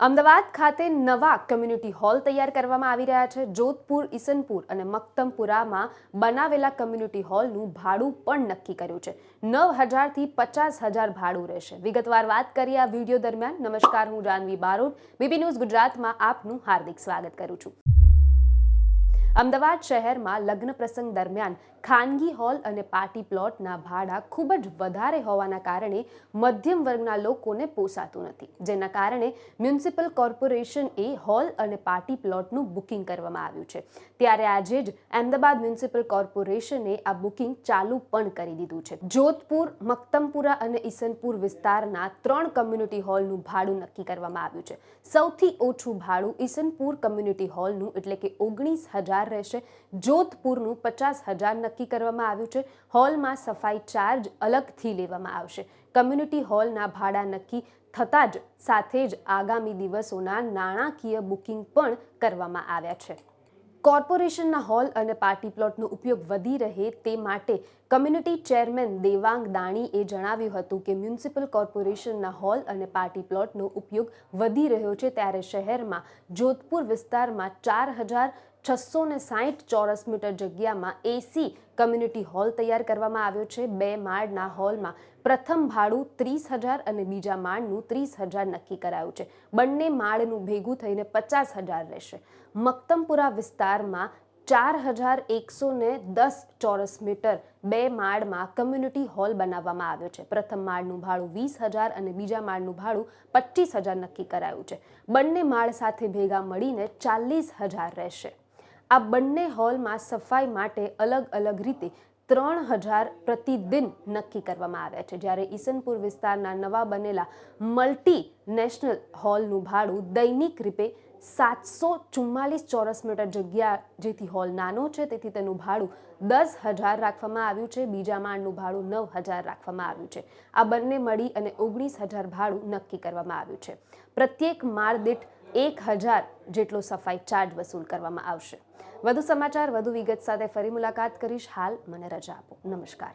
અમદાવાદ ખાતે નવા community hall તૈયાર કરવામાં આવી રહ્યા છે. જોધપુર, ઈસનપુર અને મક્તમપુરામાં બનાવેલા કમ્યુનિટી હોલનું ભાડું પણ નક્કી કર્યું છે. નવ હજારથી પચાસ હજાર ભાડું રહેશે. વિગતવાર વાત કરીએ આ વીડિયો દરમિયાન. નમસ્કાર, હું જાનવી બારોટ. બીબી ન્યૂઝ ગુજરાતમાં આપનું હાર્દિક સ્વાગત કરું છું. અમદાવાદ શહેરમાં લગ્ન પ્રસંગ દરમિયાન ખાનગી હોલ અને પાર્ટી પ્લોટના ભાડા ખૂબ જ વધારે હોવાના કારણે મધ્યમ વર્ગના લોકોને પોસાતું નથી. જેના કારણે મ્યુનિસિપલ કોર્પોરેશન એ હોલ અને પાર્ટી પ્લોટનું બુકિંગ કરવામાં આવ્યું છે. ત્યારે આજે જ અમદાવાદ મ્યુનિસિપલ કોર્પોરેશને આ બુકિંગ ચાલુ પણ કરી દીધું છે. જોધપુર, મક્તમપુરા અને ઈસનપુર વિસ્તારના ત્રણ કમ્યુનિટી હોલનું ભાડું નક્કી કરવામાં આવ્યું છે. સૌથી ઓછું ભાડું ઈસનપુર કમ્યુનિટી હોલનું એટલે કે ઓગણીસ હજાર રહેશે. જોધપુરનું પચાસ હજાર નક્કી કરવામાં આવ્યું છે. હોલમાં સફાઈ ચાર્જ અલગથી લેવામાં આવશે. કમ્યુનિટી હોલના ભાડા નક્કી થતાં જ સાથે જ આગામી દિવસોના નાણાકીય બુકિંગ પણ કરવામાં આવ્યા છે. કોર્પોરેશનના હોલ અને પાર્ટી પ્લોટનો ઉપયોગ વધી રહે તે માટે કમ્યુનિટી ચેરમેન દેવાંગ દાણીએ જણાવ્યું હતું કે મ્યુનિસિપલ કોર્પોરેશનના હોલ અને પાર્ટી પ્લોટનો ઉપયોગ વધી રહ્યો છે ત્યારે શહેરમાં જોધપુર વિસ્તારમાં ચાર હજાર છસો ને સાહીઠ ચોરસ મીટર જગ્યામાં એસી કમ્યુનિટી હોલ તૈયાર કરવામાં આવ્યો છે. બે માળના હોલમાં પ્રથમ ભાડું ત્રીસ હજાર અને બીજા માળનું ત્રીસ હજાર નક્કી કરાયું છે. બંને માળનું ભેગું થઈને પચાસ હજાર રહેશે. મક્તમપુરા વિસ્તારમાં ચાર હજાર એકસો ને દસ ચોરસ મીટર બે માળમાં કમ્યુનિટી હોલ બનાવવામાં આવ્યો છે. પ્રથમ માળનું ભાડું વીસ હજાર અને બીજા માળનું ભાડું પચીસ હજાર નક્કી કરાયું છે. બંને માળ સાથે ભેગા મળીને ચાલીસ હજાર રહેશે. આ બંને હોલમાં સફાઈ માટે અલગ અલગ રીતે ત્રણ હજાર પ્રતિદિન નક્કી કરવામાં આવ્યા છે. જ્યારે ઈસનપુર વિસ્તારના નવા બનેલા મલ્ટી નેશનલ હોલનું ભાડું દૈનિક રૂપે સાતસો ચુમ્માલીસ ચોરસ મીટર જગ્યા જેથી હોલ નાનો છે, તેથી તેનું ભાડું દસ હજાર રાખવામાં આવ્યું છે. બીજા માળનું ભાડું નવ હજાર રાખવામાં આવ્યું છે. આ બંને મળી અને ઓગણીસ હજાર ભાડું નક્કી કરવામાં આવ્યું છે. પ્રત્યેક માળ દીઠ એક હજાર જેટલો સફાઈ ચાર્જ વસૂલ કરવામાં આવશે. વધુ સમાચાર, વધુ વિગત સાથે ફરી મુલાકાત કરીશ. હાલ મને રજા આપો. નમસ્કાર.